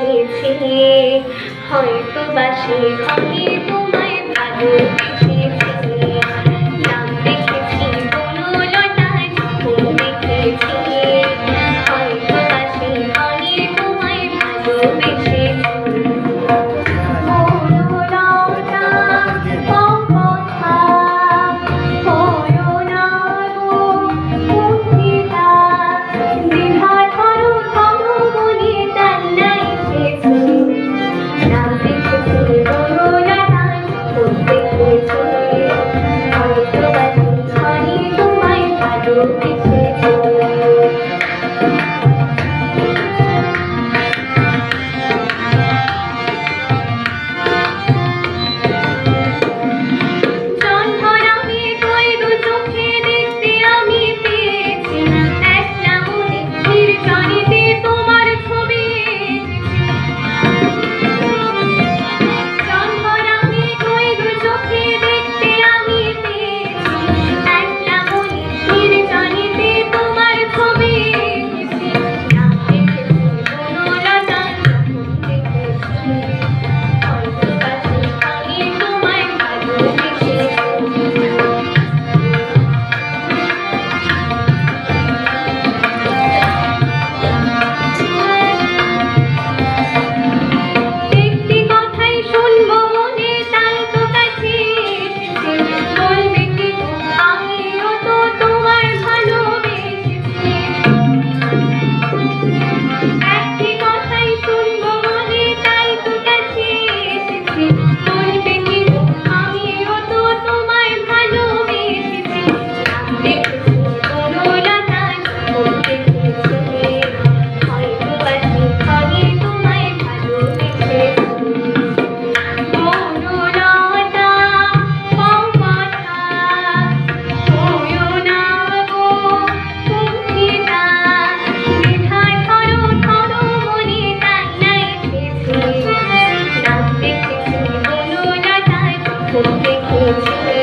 রেখেছি হয়তো বাসি হবে তোমায় ভালো Thank you.